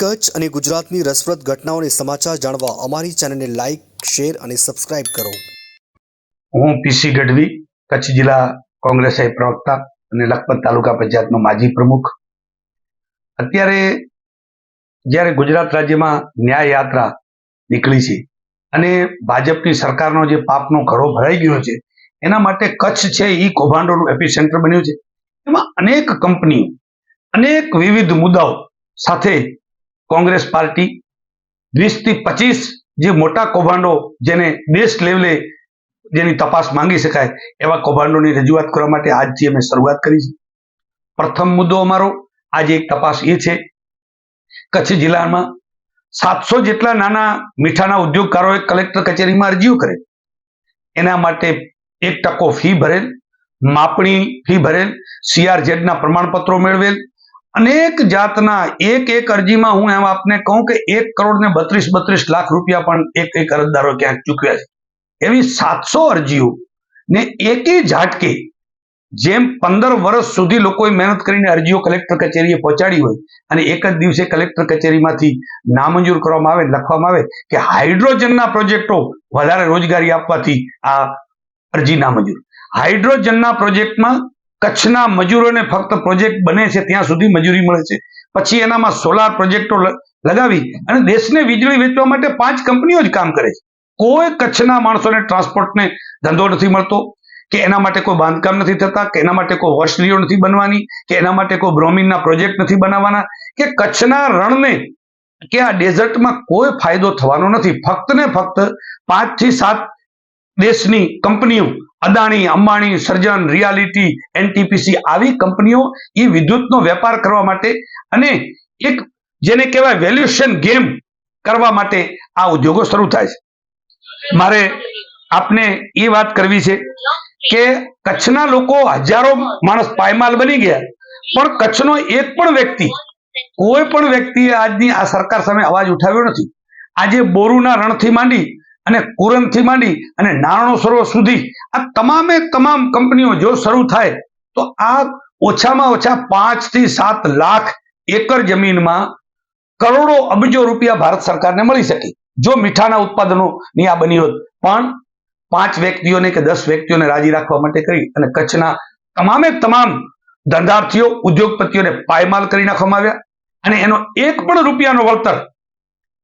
કચ્છ અને ગુજરાતની રસપ્રદ ઘટનાઓને સમાચાર જાણવા અમારી ચેનલને લાઇક શેર અને સબસ્ક્રાઇબ કરો. હું પીસી ગઢવી, કચ્છ જિલ્લા કોંગ્રેસ પ્રવક્તા અને લખપત તાલુકા પંચાયતનો માજી પ્રમુખ. અત્યારે જ્યારે ગુજરાત રાજ્યમાં ન્યાય યાત્રા નીકળી છે અને ભાજપની સરકારનો જે પાપનો ઘરો ભરાઈ ગયો છે, એના માટે કચ્છ છે એ કૌભાંડોનું એપી સેન્ટર બન્યું છે. એમાં અનેક કંપનીઓ, અનેક વિવિધ મુદ્દાઓ સાથે કોંગ્રેસ પાર્ટી વીસથી પચીસ જે મોટા કૌભાંડો જેને દેશ લેવલે જેની તપાસ માંગી શકાય એવા કૌભાંડોની રજૂઆત કરવા માટે આજથી અમે શરૂઆત કરી છે. પ્રથમ મુદ્દો અમારો, આજે એક તપાસ એ છે, કચ્છ જિલ્લામાં સાતસો જેટલા નાના મીઠાના ઉદ્યોગકારોએ કલેક્ટર કચેરીમાં અરજીઓ કરે. એના માટે એક ટકો ફી ભરેલ, માપણી ફી ભરેલ સીઆરઝેડના પ્રમાણપત્રો મેળવેલ અનેક જાતના એક એક અરજીમાં હું એમ આપને કહું કે એક કરોડ ને બત્રીસ બત્રીસ લાખ રૂપિયા પણ એક એક અરજદારો ક્યાંક ચૂક્યા છે. એવી સાતસો અરજીઓ ને એકે ઝાટકે જેમ પંદર વર્ષ સુધી લોકોએ મહેનત કરીને અરજીઓ કલેક્ટર કચેરીએ પહોંચાડી હોય અને એક જ દિવસે કલેક્ટર કચેરીમાંથી નામંજૂર કરવામાં આવે, લખવામાં આવે કે હાઇડ્રોજનના પ્રોજેક્ટો વધારે રોજગારી આપવાથી આ અરજી નામંજૂર. હાઇડ્રોજનના પ્રોજેક્ટમાં કચ્છના મજૂરોને ફક્ત પ્રોજેક્ટ બને છે, ત્યાં સુધી મજૂરી મળે છે. પછી એનામાં સોલાર પ્રોજેક્ટો લગાવી અને દેશને વીજળી વેચવા માટે પાંચ કંપનીઓ જ કામ કરે છે. કોઈ કચ્છના માણસોને ટ્રાન્સપોર્ટને ધંધો નથી મળતો, કે એના માટે કોઈ બાંધકામ નથી થતા, કે એના માટે કોઈ વોશરીઓ નથી બનવાની, કે એના માટે કોઈ બ્રોમિનના પ્રોજેક્ટ નથી બનાવવાના, કે કચ્છના રણને, કે આ ડેઝર્ટમાં કોઈ ફાયદો થવાનો નથી. ફક્ત ને ફક્ત પાંચથી સાત દેશની કંપનીઓ અદાણી, અંબાણી, સર્જન, રિયાલિટી, એનટીપીસી આવી કંપનીઓ એ વિદ્યુતનો વેપાર કરવા માટે અને એક જેને કહેવાય વેલ્યુએશન ગેમ કરવા માટે આ ઉદ્યોગો શરૂ થાય છે. મારે આપને એ વાત કરવી છે કે કચ્છના લોકો હજારો માણસ પાયમાલ બની ગયા, પણ કચ્છનો એક પણ વ્યક્તિ, કોઈ પણ વ્યક્તિએ આજની આ સરકાર સામે અવાજ ઉઠાવ્યો નથી. આજે બોરુના રણથી માંડી અને કુરનથી માંડી અને નારણો સરોવર સુધી આ તમામે તમામ કંપનીઓ જો શરૂ થાય, તો આ ઓછામાં ઓછા પાંચથી સાત લાખ એકર જમીનમાં કરોડો અબજો રૂપિયા ભારત સરકારને મળી શકે. જો મીઠાના ઉત્પાદનો ની આ બની હોત, પણ પાંચ વ્યક્તિઓને કે દસ વ્યક્તિઓને રાજી રાખવા માટે કરી અને કચ્છના તમામે તમામ ધંધાર્થીઓ, ઉદ્યોગપતિઓને પાયમાલ કરી નાખવામાં આવ્યા અને એનો એક પણ રૂપિયાનો વળતર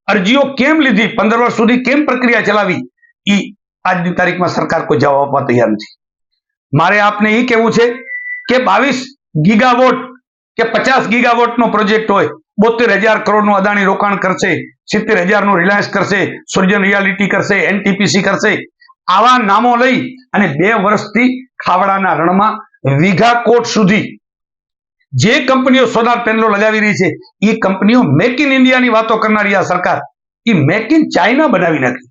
અરજીઓ કેમ લીધી, પંદર વર્ષ સુધી કેમ પ્રક્રિયા ચલાવી, ઈ આજની તારીખમાં સરકાર કોઈ જવાબ આપવા તૈયાર નથી. મારે આપને એ કહેવું છે કે બાવીસ ગીગાવોટ કે પચાસ ગીગાવોટનો પ્રોજેક્ટ હોય, બોતેર હજાર કરોડનું અદાણી રોકાણ કરશે, સિત્તેર હજારનું રિલાયન્સ કરશે, સર્જન રિયાલિટી કરશે, એનટીપીસી કરશે, આવા નામો લઈ અને બે વર્ષથી ખાવડાના રણમાં વીઘા કોટ સુધી જે કંપનીઓ સોલાર પેનલો લગાવી રહી છે એ કંપનીઓ મેક ઇન ઇન્ડિયાની વાતો કરનારી આ સરકાર એ મેક ઇન ચાઇના બનાવી નાખી.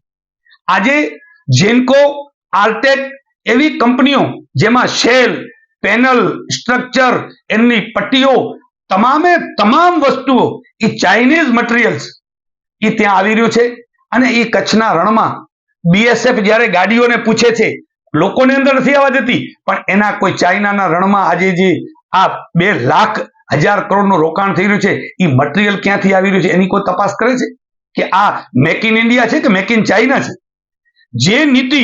આજે જેન્કો આર્ટેક એવી કંપનીઓ જેમાં શેલ પેનલ સ્ટ્રક્ચર એમની પટ્ટીઓ તમામે તમામ વસ્તુઓ એ ચાઇનીઝ મટીરિયલ્સ એ ત્યાં આવી રહ્યું છે. અને એ કચ્છના રણમાં બીએસએફ જ્યારે ગાડીઓને પૂછે છે, લોકોને અંદર નથી આવવા દેતી, પણ એના કોઈ ચાઇનાના રણમાં આજે જે આ બે લાખ હજાર કરોડનું રોકાણ થઈ રહ્યું છે એ મટીરિયલ ક્યાંથી આવી રહ્યું છે, એની કોઈ તપાસ કરે છે? કે આ મેક ઇન ઇન્ડિયા છે કે મેક ઇન ચાઇના છે? જે નીતિ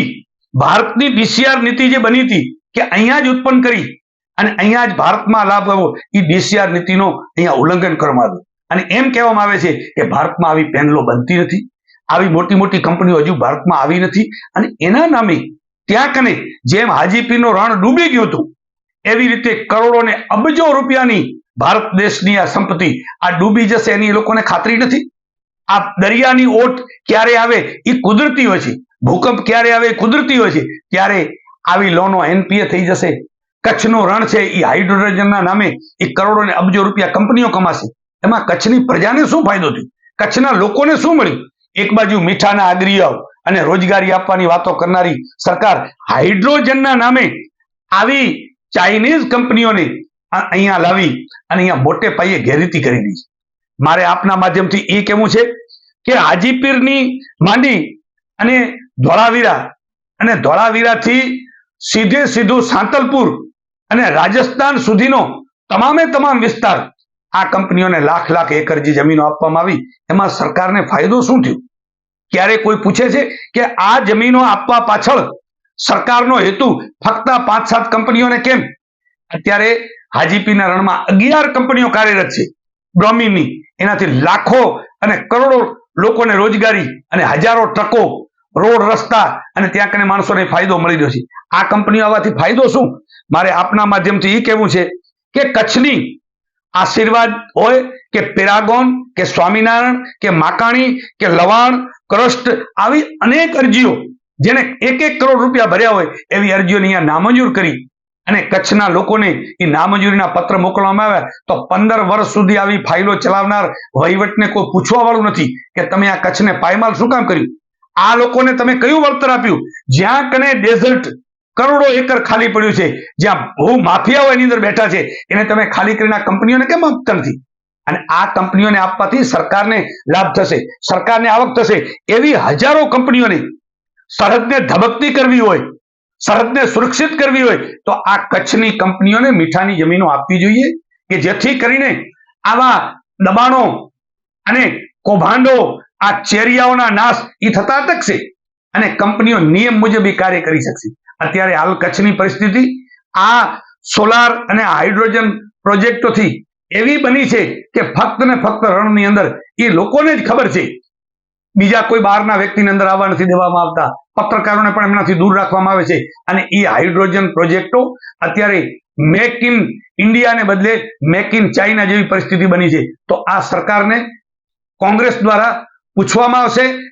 ભારતની ડીસીઆર નીતિ જે બની હતી કે અહીંયા જ ઉત્પન્ન કરી અને અહીંયા જ ભારતમાં લાભ આવ્યો એ ડીસીઆર નીતિનો અહીંયા ઉલ્લંઘન કરવામાં આવ્યું. અને એમ કહેવામાં આવે છે કે ભારતમાં આવી પેનલો બનતી નથી, આવી મોટી મોટી કંપનીઓ હજુ ભારતમાં આવી નથી અને એના નામે ત્યાં કને જેમ હાજીપીરનો રણ ડૂબી ગયું હતું, એવી રીતે કરોડો ને અબજો રૂપિયાની ભારત દેશની આ સંપત્તિ આ ડૂબી જશે એની એ લોકોને ખાતરી નથી. આ દરિયાની ઓટ ક્યારે આવે એ કુદરતી હોય છે. ભૂકંપ ક્યારે આવે કુદરતી હોય છે. ત્યારે આવી લોનો એનપીએ થઈ જશે. કચ્છનું રણ છે એ હાઇડ્રોજનના નામે એ કરોડો ને અબજો રૂપિયા કંપનીઓ કમાશે. એમાં કચ્છની પ્રજાને શું ફાયદો થયો? કચ્છના લોકોને શું મળ્યું? એક બાજુ મીઠાના આગરીયાઓ અને રોજગારી આપવાની વાતો કરનારી સરકાર હાઇડ્રોજનના નામે આવી ચાઇનીઝ કંપનીઓને અહીંયા લાવી અને અહીંયા મોટે પાયે ગેરરીતિ કરી દીધી. મારે આપના માધ્યમથી એ કહેવું છે કે હાજીપીરની માંડી અને ધોળાવીરા. અને ધોળાવીરાથી સીધે સીધું સાંતલપુર અને રાજસ્થાન સુધીનો તમામે તમામ વિસ્તાર આ કંપનીઓને લાખ લાખ એકર જે જમીનો આપવામાં આવી, એમાં સરકારને ફાયદો શું થયો? ક્યારે કોઈ પૂછે છે કે આ જમીનો આપવા પાછળ સરકારનો હેતુ ફક્ત પાંચ સાત કંપનીઓને કેમ? અત્યારે હાજીપીના રણમાં અગિયાર કંપનીઓ કાર્યરત છે. બ્રોમીની, એનાથી લાખો અને કરોડો લોકોને રોજગારી અને હજારો ટ્રકો રોડ રસ્તા અને ત્યાં કને માણસોને ફાયદો મળી રહ્યો છે. આ કંપનીઓ આવવાથી ફાયદો શું? મારે આપના માધ્યમથી એ કહેવું છે કે કચ્છની આશીર્વાદ હોય કે પેરાગોન, કે સ્વામિનારાયણ, કે માકાણી, કે લવાણ ક્રસ્ટ આવી અનેક અરજીઓ જેને એક એક કરોડ રૂપિયા ભર્યા હોય એવી અરજીઓને અહીંયા નામંજૂર કરી અને કચ્છના લોકોને એ નામંજૂરીના પત્ર મોકલવામાં આવ્યા તો પંદર વર્ષ સુધી આવી ફાઇલો ચલાવનાર વહીવટને કોઈ પૂછવા વાળું નથી કે તમે આ કચ્છને પાયમાલ શું કામ કર્યું? આ લોકોને તમે કયું વળતર આપ્યું? જ્યાં કને ડેઝર્ટ કરોડો એકર ખાલી પડ્યું છે, જ્યાં બહુ માફિયાઓ એની અંદર બેઠા છે, એને તમે ખાલી કરીને આ કંપનીઓને કેમ આપતા નથી? અને આ કંપનીઓને આપવાથી સરકારને લાભ થશે, સરકારને આવક થશે, એવી હજારો કંપનીઓને સરહદને ધબકતી કરવી હોય, સરહદને સુરક્ષિત કરવી હોય, તો આ કચ્છની કંપનીઓને મીઠાની જમીનો આપવી જોઈએ, કે જેથી કરીને આવા દબાણો અને કૌભાંડો આ ચેરિયાઓના નાશ એ થતા અટકશે અને કંપનીઓ નિયમ મુજબ એ કાર્ય કરી શકશે. અત્યારે હાલ કચ્છની પરિસ્થિતિ, આ સોલાર અને હાઇડ્રોજન પ્રોજેક્ટોથી એવી બની છે કે ફક્ત ને ફક્ત રણની અંદર એ લોકોને જ ખબર છે. બીજા કોઈ બહારના વ્યક્તિની અંદર આવવા નથી દેવામાં આવતા. પત્રકારોને પણ એમનાથી દૂર રાખવામાં આવે છે. અને એ હાઇડ્રોજન પ્રોજેક્ટો અત્યારે મેક ઇન ઇન્ડિયાને બદલે મેક ઇન ચાઇના જેવી પરિસ્થિતિ બની છે. તો આ સરકારને કોંગ્રેસ દ્વારા પૂછવામાં આવશે.